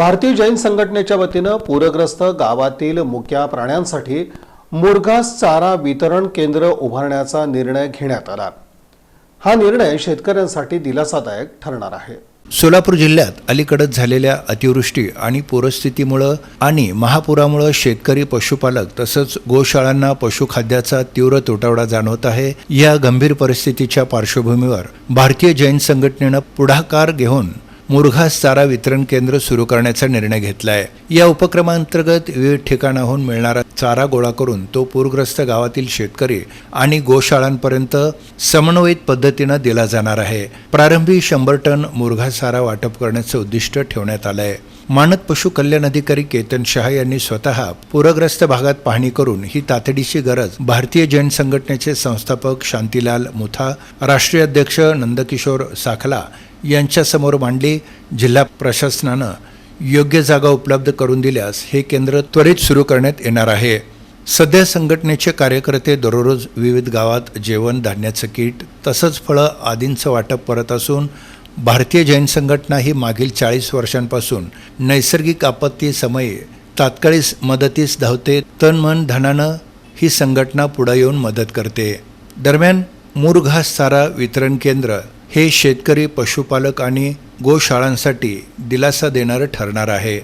भारतीय जैन संघटनेच्या वतीनं पूरग्रस्त गावातील मुक्या प्राण्यांसाठी मुरघास चारा वितरण केंद्र उभारण्याचा निर्णय घेण्यात आला. हा निर्णय शेतकऱ्यांसाठी दिलासादायक ठरणार आहे. सोलापूर जिल्ह्यात अलीकडच झालेल्या अतिवृष्टी आणि पूरस्थितीमुळं आणि महापुरामुळं शेतकरी पशुपालक तसंच गोशाळांना पशुखाद्याचा तीव्र तुटवडा जाणवत आहे या गंभीर परिस्थितीच्या पार्श्वभूमीवर भारतीय जैन संघटनेनं पुढाकार घेऊन मुरघास चारा वितरण केंद्र सुरू करण्याचा निर्णय घेतला आहे या उपक्रमांतर्गत विविध ठिकाणाहून मिळणारा चारा गोळा करून तो पूरग्रस्त गावातील शेतकरी आणि गोशाळांपर्यंत समन्वयित पद्धतीनं दिला जाणार आहे. प्रारंभी शंभर टन मुरघा चारा वाटप करण्याचं उद्दिष्ट ठेवण्यात आलं आहे मानद पशु कल्याण अधिकारी केतन शहा यांनी स्वतः पूरग्रस्त भागात पाहणी करून ही तातडीची गरज भारतीय जैन संघटनेचे संस्थापक शांतीलाल मुथा राष्ट्रीय अध्यक्ष नंदकिशोर साखला यांच्यासमोर मांडली. जिल्हा प्रशासनानं योग्य जागा उपलब्ध करून दिल्यास हे केंद्र त्वरित सुरू करण्यात येणार आहे. सध्या संघटनेचे कार्यकर्ते दररोज विविध गावात जेवण धान्याचं किट तसंच फळं आदींचं वाटप करत असून भारतीय जैन संघटना ही मागील चाळीस वर्षांपासून नैसर्गिक आपत्ती समयी तात्काळीस मदतीस धावते. तन मन धनानं ही संघटना पुढे येऊन मदत करते. दरम्यान मुरघास चारा वितरण केंद्र हे शेतकरी पशुपालक आणि गोशाळांसाठी दिलासा देणारं ठरणार आहे.